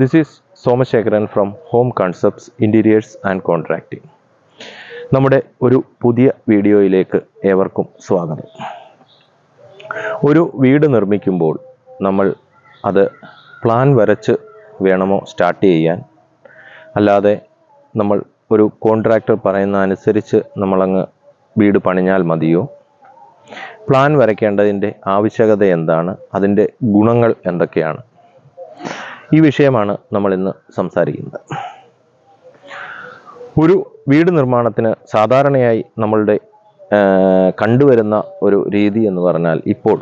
This is Somasekharan from home concepts interiors and contracting നമ്മുടെ ഒരു പുതിയ വീഡിയോയിലേക്ക് ഏവർക്കും സ്വാഗതം. ഒരു വീട് നിർമ്മിക്കുമ്പോൾ നമ്മൾ അത് പ്ലാൻ വരച്ച് വേണമോ സ്റ്റാർട്ട് ചെയ്യാൻ? അല്ലാതെ നമ്മൾ ഒരു കോൺട്രാക്ടർ പറയുന്ന അനുസരിച്ച് നമ്മളങ്ങ് വീട് പണിഞ്ഞാൽ മതിയോ? പ്ലാൻ വരയ്ക്കേണ്ടതിന്റെ ആവശ്യകത എന്താണ്? അതിന്റെ ഗുണങ്ങൾ എന്തൊക്കെയാണ്? ഈ വിഷയമാണ് നമ്മൾ ഇന്ന് സംസാരിക്കുന്നത്. ഒരു വീട് നിർമ്മാണത്തിന് സാധാരണയായി നമ്മളുടെ കണ്ടുവരുന്ന ഒരു രീതി എന്ന് പറഞ്ഞാൽ ഇപ്പോൾ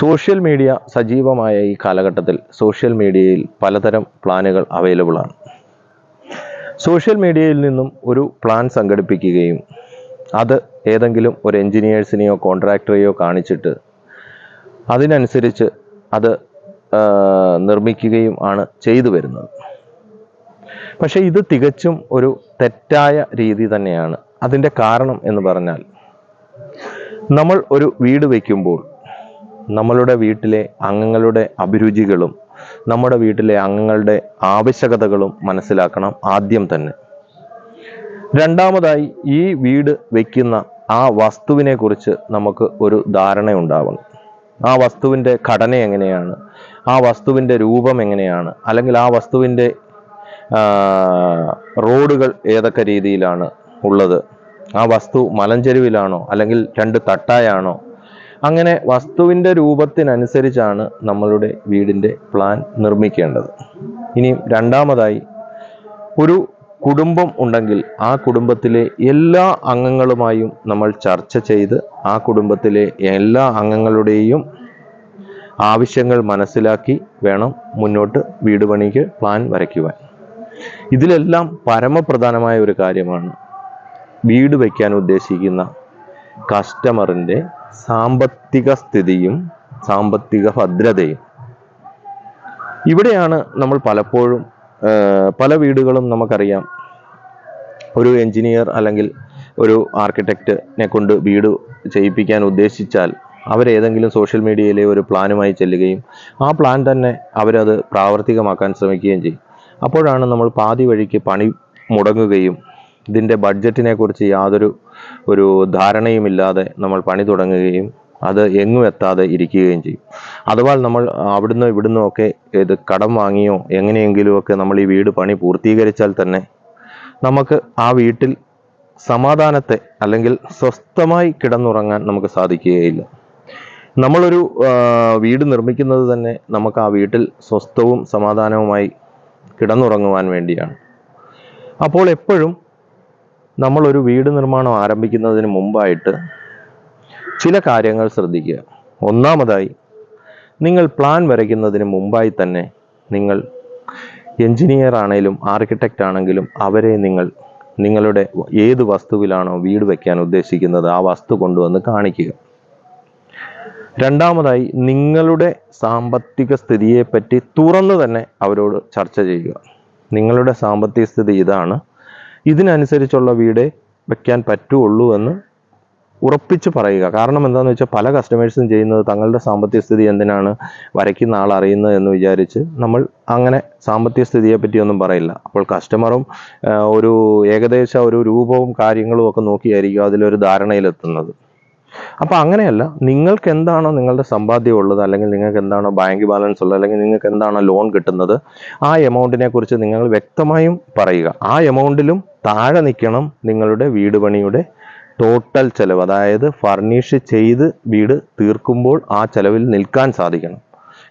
സോഷ്യൽ മീഡിയ സജീവമായ ഈ കാലഘട്ടത്തിൽ സോഷ്യൽ മീഡിയയിൽ പലതരം പ്ലാനുകൾ അവൈലബിൾ ആണ്. സോഷ്യൽ മീഡിയയിൽ നിന്നും ഒരു പ്ലാൻ സംഘടിപ്പിക്കുകയും അത് ഏതെങ്കിലും ഒരു എൻജിനീയേഴ്സിനെയോ കോൺട്രാക്ടറെയോ കാണിച്ചിട്ട് അതിനനുസരിച്ച് അത് നിർമ്മിക്കുകയും ആണ് ചെയ്തു വരുന്നത്. പക്ഷേ ഇത് തികച്ചും ഒരു തെറ്റായ രീതി തന്നെയാണ്. അതിന്റെ കാരണം എന്ന് പറഞ്ഞാൽ നമ്മൾ ഒരു വീട് വയ്ക്കുമ്പോൾ നമ്മളുടെ വീട്ടിലെ അംഗങ്ങളുടെ അഭിരുചികളും നമ്മുടെ വീട്ടിലെ അംഗങ്ങളുടെ ആവശ്യകതകളും മനസ്സിലാക്കണം ആദ്യം തന്നെ. രണ്ടാമതായി ഈ വീട് വയ്ക്കുന്ന ആ വസ്തുവിനെ കുറിച്ച് നമുക്ക് ഒരു ധാരണ ഉണ്ടാവണം ആ വസ്തുവിന്റെ ഘടന എങ്ങനെയാണ്? ആ വസ്തുവിന്റെ രൂപം എങ്ങനെയാണ്? അല്ലെങ്കിൽ ആ വസ്തുവിന്റെ റോഡുകൾ ഏതൊക്കെ രീതിയിലാണ് ഉള്ളത്? ആ വസ്തു മലഞ്ചെരുവിലാണോ? അല്ലെങ്കിൽ രണ്ട് തട്ടായാണോ? അങ്ങനെ വസ്തുവിന്റെ രൂപത്തിനനുസരിച്ചാണ് നമ്മളുടെ വീടിന്റെ പ്ലാൻ നിർമ്മിക്കേണ്ടത്. ഇനി രണ്ടാമതായി ഒരു കുടുംബം ഉണ്ടെങ്കിൽ ആ കുടുംബത്തിലെ എല്ലാ അംഗങ്ങളുമായും നമ്മൾ ചർച്ച ചെയ്ത് ആ കുടുംബത്തിലെ എല്ലാ അംഗങ്ങളുടെയും ആവശ്യങ്ങൾ മനസ്സിലാക്കി വേണം മുന്നോട്ട് വീട് പണിക്ക് പ്ലാൻ വരയ്ക്കുവാൻ. ഇതിലെല്ലാം പരമപ്രധാനമായ ഒരു കാര്യമാണ് വീട് വയ്ക്കാൻ ഉദ്ദേശിക്കുന്ന കസ്റ്റമറിന്റെ സാമ്പത്തിക സ്ഥിതിയും സാമ്പത്തിക ഭദ്രതയും. ഇവിടെയാണ് നമ്മൾ പലപ്പോഴും പല വീടുകളും നമുക്കറിയാം. ഒരു എഞ്ചിനീയർ അല്ലെങ്കിൽ ഒരു ആർക്കിടെക്റ്റിനെ കൊണ്ട് വീട് ചെയ്യിപ്പിക്കാൻ ഉദ്ദേശിച്ചാൽ അവരേതെങ്കിലും സോഷ്യൽ മീഡിയയിലെ ഒരു പ്ലാനുമായി ചെല്ലുകയും ആ പ്ലാൻ തന്നെ അവരത് പ്രാവർത്തികമാക്കാൻ ശ്രമിക്കുകയും ചെയ്യും. അപ്പോഴാണ് നമ്മൾ പാതി വഴിക്ക് പണി മുടങ്ങുകയും ഇതിന്റെ ബഡ്ജറ്റിനെ കുറിച്ച് യാതൊരു ഒരു ധാരണയുമില്ലാതെ നമ്മൾ പണി തുടങ്ങുകയും അത് എങ്ങും എത്താതെ ഇരിക്കുകയും ചെയ്യും. അഥവാ നമ്മൾ അവിടുന്ന് ഇവിടുന്നും ഒക്കെ ഇത് കടം വാങ്ങിയോ എങ്ങനെയെങ്കിലും ഒക്കെ നമ്മൾ ഈ വീട് പണി പൂർത്തീകരിച്ചാൽ തന്നെ നമുക്ക് ആ വീട്ടിൽ സമാധാനത്തെ അല്ലെങ്കിൽ സ്വസ്ഥമായി കിടന്നുറങ്ങാൻ നമുക്ക് സാധിക്കുകയില്ല. നമ്മളൊരു വീട് നിർമ്മിക്കുന്നത് തന്നെ നമുക്ക് ആ വീട്ടിൽ സ്വസ്ഥവും സമാധാനവുമായി കിടന്നുറങ്ങുവാൻ വേണ്ടിയാണ്. അപ്പോൾ എപ്പോഴും നമ്മളൊരു വീട് നിർമ്മാണം ആരംഭിക്കുന്നതിന് മുമ്പായിട്ട് ചില കാര്യങ്ങൾ ശ്രദ്ധിക്കുക. ഒന്നാമതായി നിങ്ങൾ പ്ലാൻ വരയ്ക്കുന്നതിന് മുമ്പായി തന്നെ നിങ്ങൾ എഞ്ചിനീയർ ആണെങ്കിലും ആർക്കിടെക്റ്റ് ആണെങ്കിലും അവരെ നിങ്ങൾ നിങ്ങളുടെ ഏത് വസ്തുവിലാണോ വീട് വയ്ക്കാൻ ഉദ്ദേശിക്കുന്നത് ആ വസ്തു കൊണ്ടുവന്ന് കാണിക്കുക. രണ്ടാമതായി നിങ്ങളുടെ സാമ്പത്തിക സ്ഥിതിയെപ്പറ്റി തുറന്നു തന്നെ അവരോട് ചർച്ച ചെയ്യുക. നിങ്ങളുടെ സാമ്പത്തിക സ്ഥിതി ഇതാണ്. ഇതിനനുസരിച്ചുള്ള വീട് വയ്ക്കാൻ പറ്റുള്ളൂ എന്ന് ഉറപ്പിച്ച് പറയുക. കാരണം എന്താണെന്ന് വെച്ചാൽ പല കസ്റ്റമേഴ്സും ചെയ്യുന്നത് തങ്ങളുടെ സാമ്പത്തിക സ്ഥിതി എന്തിനാണ് വരയ്ക്കുന്ന ആൾ അറിയുന്നത് എന്ന് വിചാരിച്ച് നമ്മൾ അങ്ങനെ സാമ്പത്തിക സ്ഥിതിയെ പറ്റിയൊന്നും പറയില്ല. അപ്പോൾ കസ്റ്റമറും ഒരു ഏകദേശ ഒരു രൂപവും കാര്യങ്ങളും ഒക്കെ നോക്കിയായിരിക്കും അതിലൊരു ധാരണയിലെത്തുന്നത്. അപ്പോൾ അങ്ങനെയല്ല നിങ്ങൾക്ക് എന്താണോ നിങ്ങളുടെ സമ്പാദ്യം ഉള്ളത് അല്ലെങ്കിൽ നിങ്ങൾക്ക് എന്താണോ ബാങ്ക് ബാലൻസ് ഉള്ളത് അല്ലെങ്കിൽ നിങ്ങൾക്ക് എന്താണോ ലോൺ കിട്ടുന്നത് ആ എമൗണ്ടിനെ കുറിച്ച് നിങ്ങൾ വ്യക്തമായും പറയുക. ആ എമൗണ്ടിലും താഴെ നിൽക്കണം നിങ്ങളുടെ വീട് പണിയുടെ ടോട്ടൽ ചെലവ് അതായത് ഫർണിഷ് ചെയ്ത് വീട് തീർക്കുമ്പോൾ ആ ചെലവിൽ നിൽക്കാൻ സാധിക്കണം.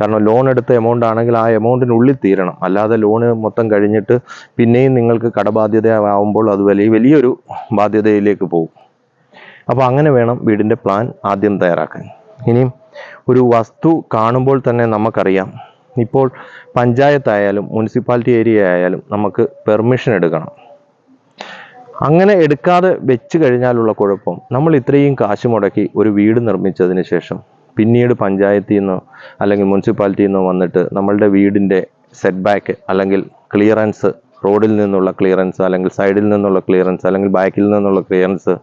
കാരണം ലോൺ എടുത്ത എമൗണ്ട് ആണെങ്കിൽ ആ എമൗണ്ടിനുള്ളിൽ തീരണം. അല്ലാതെ ലോണ് മൊത്തം കഴിഞ്ഞിട്ട് പിന്നെയും നിങ്ങൾക്ക് കടബാധ്യത ആവുമ്പോൾ അത് വലിയ വലിയൊരു ബാധ്യതയിലേക്ക് പോകും. അപ്പോൾ അങ്ങനെ വേണം വീടിന്റെ പ്ലാൻ ആദ്യം തയ്യാറാക്കാൻ. ഇനിയും ഒരു വസ്തു കാണുമ്പോൾ തന്നെ നമുക്കറിയാം. ഇപ്പോൾ പഞ്ചായത്തായാലും മുനിസിപ്പാലിറ്റി ഏരിയ ആയാലും നമുക്ക് പെർമിഷൻ എടുക്കണം. അങ്ങനെ എടുക്കാതെ വെച്ച് കഴിഞ്ഞാലുള്ള കുഴപ്പം. നമ്മൾ ഇത്രയും കാശ് മുടക്കി ഒരു വീട് നിർമ്മിച്ചതിന് ശേഷം പിന്നീട് പഞ്ചായത്തിൽ നിന്നോ അല്ലെങ്കിൽ മുനിസിപ്പാലിറ്റിയിൽ നിന്നോ വന്നിട്ട് നമ്മളുടെ വീടിന്റെ സെറ്റ് ബാക്ക് അല്ലെങ്കിൽ ക്ലിയറൻസ് റോഡിൽ നിന്നുള്ള ക്ലിയറൻസ് അല്ലെങ്കിൽ സൈഡിൽ നിന്നുള്ള ക്ലിയറൻസ് അല്ലെങ്കിൽ ബാക്കിൽ നിന്നുള്ള ക്ലിയറൻസ്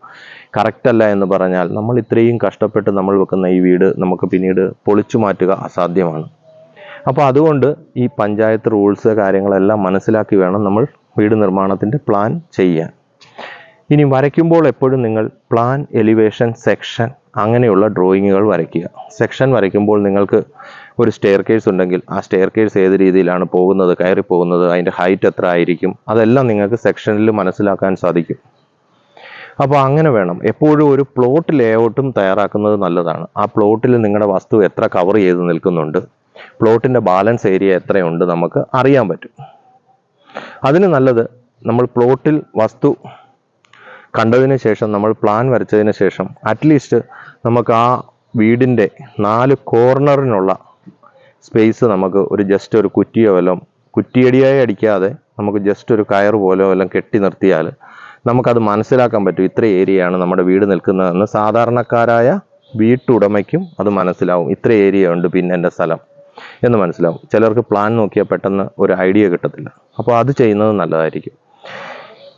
കറക്റ്റ് അല്ല എന്ന് പറഞ്ഞാൽ നമ്മൾ ഇത്രയും കഷ്ടപ്പെട്ട് നമ്മൾ വെക്കുന്ന ഈ വീട് നമുക്ക് പിന്നീട് പൊളിച്ചു മാറ്റുക അസാധ്യമാണ്. അപ്പോൾ അതുകൊണ്ട് ഈ പഞ്ചായത്ത് റൂൾസ് കാര്യങ്ങളെല്ലാം മനസ്സിലാക്കി വേണം നമ്മൾ വീട് നിർമ്മാണത്തിന്റെ പ്ലാൻ ചെയ്യാൻ. ഇനി വരയ്ക്കുമ്പോൾ എപ്പോഴും നിങ്ങൾ പ്ലാൻ എലിവേഷൻ സെക്ഷൻ അങ്ങനെയുള്ള ഡ്രോയിങ്ങുകൾ വരയ്ക്കുക. സെക്ഷൻ വരയ്ക്കുമ്പോൾ നിങ്ങൾക്ക് ഒരു സ്റ്റെയർ കേസ് ഉണ്ടെങ്കിൽ ആ സ്റ്റെയർ കേസ് ഏത് രീതിയിലാണ് പോകുന്നത് കയറി പോകുന്നത് അതിന്റെ ഹൈറ്റ് എത്ര ആയിരിക്കും അതെല്ലാം നിങ്ങൾക്ക് സെക്ഷനിൽ മനസ്സിലാക്കാൻ സാധിക്കും. അപ്പോൾ അങ്ങനെ വേണം. എപ്പോഴും ഒരു പ്ലോട്ട് ലേഔട്ടും തയ്യാറാക്കുന്നത് നല്ലതാണ്. ആ പ്ലോട്ടിൽ നിങ്ങളുടെ വസ്തു എത്ര കവർ ചെയ്ത് നിൽക്കുന്നുണ്ട് പ്ലോട്ടിന്റെ ബാലൻസ് ഏരിയ എത്രയുണ്ട് നമുക്ക് അറിയാൻ പറ്റും. അതിന് നല്ലത് നമ്മൾ പ്ലോട്ടിൽ വസ്തു കണ്ടതിന് ശേഷം നമ്മൾ പ്ലാൻ വരച്ചതിന് ശേഷം അറ്റ്ലീസ്റ്റ് നമുക്ക് ആ വീടിന്റെ നാല് കോർണറിനുള്ള സ്പേസ് നമുക്ക് ഒരു ജസ്റ്റ് ഒരു കുറ്റിയോ വല്ലതും കുറ്റിയടിയായി അടിക്കാതെ നമുക്ക് ജസ്റ്റ് ഒരു കയർ പോലെ വല്ലതും കെട്ടി നിർത്തിയാൽ നമുക്കത് മനസ്സിലാക്കാൻ പറ്റും ഇത്ര ഏരിയയാണ് നമ്മുടെ വീട് നിൽക്കുന്നതെന്ന്. സാധാരണക്കാരായ വീട്ടുടമയ്ക്കും അത് മനസ്സിലാവും. ഇത്ര ഏരിയ ഉണ്ട് പിന്നെ എന്റെ സ്ഥലം എന്ന് മനസ്സിലാവും. ചിലർക്ക് പ്ലാൻ നോക്കിയാൽ പെട്ടെന്ന് ഒരു ഐഡിയ കിട്ടത്തില്ല. അപ്പോൾ അത് ചെയ്യുന്നത് നല്ലതായിരിക്കും.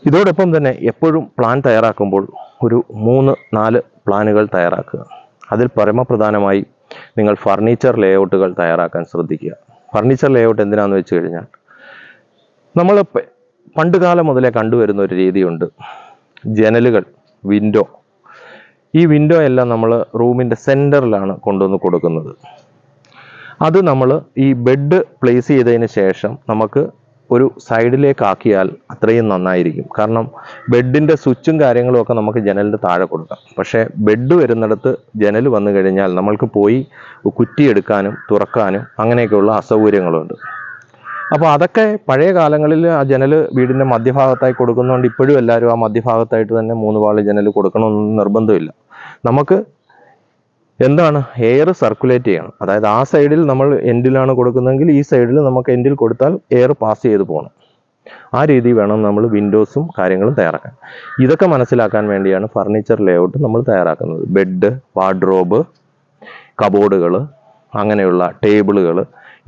ഇതോടൊപ്പം തന്നെ എപ്പോഴും പ്ലാൻ തയ്യാറാക്കുമ്പോൾ ഒരു മൂന്ന് നാല് പ്ലാനുകൾ തയ്യാറാക്കുക. അതിൽ പരമപ്രധാനമായി നിങ്ങൾ ഫർണിച്ചർ ലേഔട്ടുകൾ തയ്യാറാക്കാൻ ശ്രദ്ധിക്കുക. ഫർണിച്ചർ ലേഔട്ട് എന്തിനാന്ന് വെച്ച് കഴിഞ്ഞാൽ നമ്മൾ പണ്ടുകാലം പണ്ട് കാലം മുതലേ കണ്ടുവരുന്ന ഒരു രീതിയുണ്ട്. ജനലുകൾ വിൻഡോ ഈ വിൻഡോ എല്ലാം നമ്മൾ റൂമിന്റെ സെന്ററിലാണ് കൊണ്ടുവന്ന് കൊടുക്കുന്നത്. അത് നമ്മൾ ഈ ബെഡ് പ്ലേസ് ചെയ്തതിന് ശേഷം നമുക്ക് ഒരു സൈഡിലേക്കാക്കിയാൽ അത്രയും നന്നായിരിക്കും. കാരണം ബെഡിന്റെ സ്വിച്ചും കാര്യങ്ങളും ഒക്കെ നമുക്ക് ജനലിന്റെ താഴെ കൊടുക്കാം. പക്ഷേ ബെഡ് വരുന്നിടത്ത് ജനൽ വന്നു കഴിഞ്ഞാൽ നമ്മൾക്ക് പോയി കുറ്റിയെടുക്കാനും തുറക്കാനും അങ്ങനെയൊക്കെയുള്ള അസൗകര്യങ്ങളുണ്ട്. അപ്പോൾ അതൊക്കെ പഴയ കാലങ്ങളിൽ ആ ജനൽ വീടിന്റെ മധ്യഭാഗത്തായി കൊടുക്കുന്നതുകൊണ്ട് ഇപ്പോഴും എല്ലാവരും ആ മധ്യഭാഗത്തായിട്ട് തന്നെ മൂന്ന് പാളി ജനൽ കൊടുക്കണമെന്ന് നിർബന്ധമില്ല. നമുക്ക് എന്താണ്? എയർ സർക്കുലേറ്റ് ചെയ്യണം. അതായത് ആ സൈഡിൽ നമ്മൾ എൻഡിലാണ് കൊടുക്കുന്നതെങ്കിൽ ഈ സൈഡിൽ നമുക്ക് എൻഡിൽ കൊടുത്താൽ എയർ പാസ് ചെയ്ത് പോകണം ആ രീതി വേണം നമ്മൾ വിൻഡോസും കാര്യങ്ങളും തയ്യാറാക്കാൻ. ഇതൊക്കെ മനസ്സിലാക്കാൻ വേണ്ടിയാണ് ഫർണിച്ചർ ലേഔട്ട് നമ്മൾ തയ്യാറാക്കുന്നത്. ബെഡ് വാർഡ്രോബ് കബോർഡുകൾ അങ്ങനെയുള്ള ടേബിളുകൾ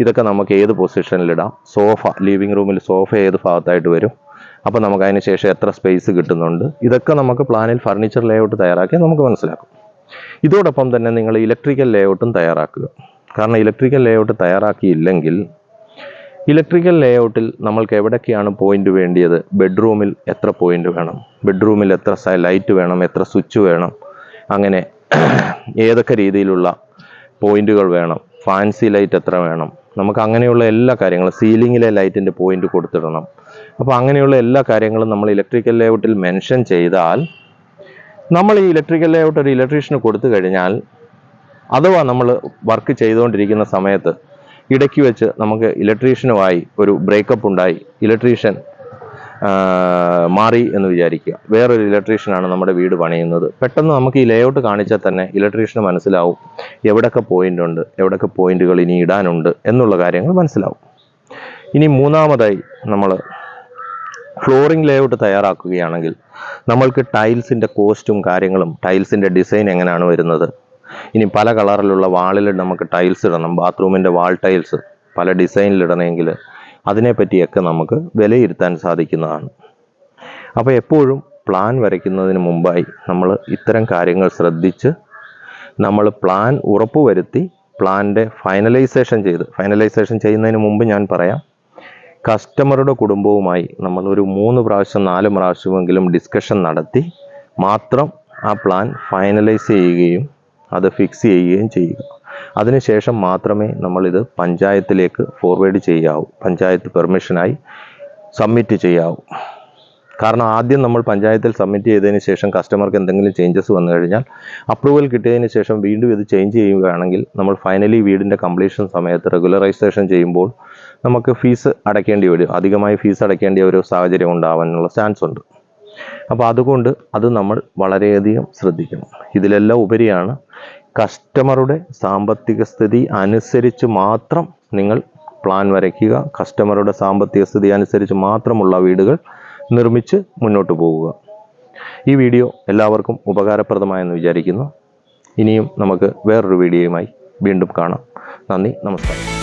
ഇതൊക്കെ നമുക്ക് ഏത് പൊസിഷനിലിടാം സോഫ ലിവിങ് റൂമിൽ സോഫ ഏത് ഭാഗത്തായിട്ട് വരും? അപ്പോൾ നമുക്ക് അതിന് ശേഷം എത്ര സ്പേസ് കിട്ടുന്നുണ്ട്? ഇതൊക്കെ നമുക്ക് പ്ലാനിൽ ഫർണിച്ചർ ലേഔട്ട് തയ്യാറാക്കി നമുക്ക് മനസ്സിലാക്കും. ഇതോടൊപ്പം തന്നെ നിങ്ങൾ ഇലക്ട്രിക്കൽ ലേഔട്ടും തയ്യാറാക്കുക. കാരണം ഇലക്ട്രിക്കൽ ലേഔട്ട് തയ്യാറാക്കിയില്ലെങ്കിൽ ഇലക്ട്രിക്കൽ ലേഔട്ടിൽ നമ്മൾക്ക് എവിടൊക്കെയാണ് പോയിന്റ് വേണ്ടിയത്? ബെഡ്റൂമിൽ എത്ര പോയിന്റ് വേണം? ബെഡ്റൂമിൽ എത്ര ലൈറ്റ് വേണം? എത്ര സ്വിച്ച് വേണം? അങ്ങനെ ഏതൊക്കെ രീതിയിലുള്ള പോയിന്റുകൾ വേണം? ഫാൻസി ലൈറ്റ് എത്ര വേണം? നമുക്ക് അങ്ങനെയുള്ള എല്ലാ കാര്യങ്ങളും സീലിങ്ങിലെ ലൈറ്റിന്റെ പോയിന്റ് കൊടുത്തിടണം. അപ്പോൾ അങ്ങനെയുള്ള എല്ലാ കാര്യങ്ങളും നമ്മൾ ഇലക്ട്രിക്കൽ ലേഔട്ടിൽ മെൻഷൻ ചെയ്താൽ നമ്മൾ ഈ ഇലക്ട്രിക്കൽ ലേഔട്ട് ഒരു ഇലക്ട്രീഷ്യന് കൊടുത്തു കഴിഞ്ഞാൽ അഥവാ നമ്മൾ വർക്ക് ചെയ്തുകൊണ്ടിരിക്കുന്ന സമയത്ത് ഇടയ്ക്ക് വെച്ച് നമുക്ക് ഇലക്ട്രീഷ്യനുമായി ഒരു ബ്രേക്കപ്പ് ഉണ്ടായി ഇലക്ട്രീഷ്യൻ മാറി എന്ന് വിചാരിക്കുക. വേറൊരു ഇലക്ട്രീഷ്യനാണ് നമ്മുടെ വീട് പണിയുന്നത്. പെട്ടെന്ന് നമുക്ക് ഈ ലേഔട്ട് കാണിച്ചാൽ തന്നെ ഇലക്ട്രീഷ്യന് മനസ്സിലാവും എവിടൊക്കെ പോയിന്റ് ഉണ്ട് എവിടൊക്കെ പോയിന്റുകൾ ഇനി ഇടാനുണ്ട് എന്നുള്ള കാര്യങ്ങൾ മനസ്സിലാവും. ഇനി മൂന്നാമതായി നമ്മൾ ഫ്ലോറിംഗ് ലേഔട്ട് തയ്യാറാക്കുകയാണെങ്കിൽ നമ്മൾക്ക് ടൈൽസിന്റെ കോസ്റ്റും കാര്യങ്ങളും ടൈൽസിന്റെ ഡിസൈൻ എങ്ങനെയാണ് വരുന്നത്? ഇനി പല കളറിലുള്ള വാളിൽ നമുക്ക് ടൈൽസ് ഇടണം ബാത്റൂമിന്റെ വാൾ ടൈൽസ് പല ഡിസൈനിലിടണമെങ്കിൽ അതിനെപ്പറ്റിയൊക്കെ നമുക്ക് വിലയിരുത്താൻ സാധിക്കുന്നതാണ്. അപ്പോൾ എപ്പോഴും പ്ലാൻ വരയ്ക്കുന്നതിന് മുമ്പായി നമ്മൾ ഇത്തരം കാര്യങ്ങൾ ശ്രദ്ധിച്ച് നമ്മൾ പ്ലാൻ ഉറപ്പുവരുത്തി പ്ലാന്റെ ഫൈനലൈസേഷൻ ചെയ്ത് ഫൈനലൈസേഷൻ ചെയ്യുന്നതിന് മുമ്പ് ഞാൻ പറയാം കസ്റ്റമറുടെ കുടുംബവുമായി നമ്മൾ ഒരു മൂന്ന് പ്രാവശ്യം നാല് പ്രാവശ്യമെങ്കിലും ഡിസ്കഷൻ നടത്തി മാത്രം ആ പ്ലാൻ ഫൈനലൈസ് ചെയ്യുകയും അത് ഫിക്സ് ചെയ്യുകയും ചെയ്യുക. അതിനുശേഷം മാത്രമേ നമ്മളിത് പഞ്ചായത്തിലേക്ക് ഫോർവേഡ് ചെയ്യാവൂ. പഞ്ചായത്ത് പെർമിഷനായി സബ്മിറ്റ് ചെയ്യാവൂ. കാരണം ആദ്യം നമ്മൾ പഞ്ചായത്തിൽ സബ്മിറ്റ് ചെയ്തതിന് ശേഷം കസ്റ്റമർക്ക് എന്തെങ്കിലും ചേഞ്ചസ് വന്നു കഴിഞ്ഞാൽ അപ്രൂവൽ കിട്ടിയതിന് ശേഷം വീണ്ടും ഇത് ചേഞ്ച് ചെയ്യുകയാണെങ്കിൽ നമ്മൾ ഫൈനലി വീടിന്റെ കംപ്ലീഷൻ സമയത്ത് റെഗുലറൈസേഷൻ ചെയ്യുമ്പോൾ നമുക്ക് ഫീസ് അടയ്ക്കേണ്ടി വരും. അധികമായി ഫീസ് അടയ്ക്കേണ്ട ഒരു സാഹചര്യം ഉണ്ടാവാനുള്ള ചാൻസ് ഉണ്ട്. അപ്പോൾ അതുകൊണ്ട് അത് നമ്മൾ വളരെയധികം ശ്രദ്ധിക്കണം. ഇതിലെല്ലാം ഉപരിയാണ് കസ്റ്റമറുടെ സാമ്പത്തിക സ്ഥിതി അനുസരിച്ച് മാത്രം നിങ്ങൾ പ്ലാൻ വരയ്ക്കുക. കസ്റ്റമറുടെ സാമ്പത്തിക സ്ഥിതി അനുസരിച്ച് മാത്രമുള്ള വീടുകൾ നിർമ്മിച്ച് മുന്നോട്ട് പോകുക. ഈ വീഡിയോ എല്ലാവർക്കും ഉപകാരപ്രദമായെന്ന് വിചാരിക്കുന്നു. ഇനിയും നമുക്ക് വേറൊരു വീഡിയോയുമായി വീണ്ടും കാണാം. നന്ദി നമസ്കാരം.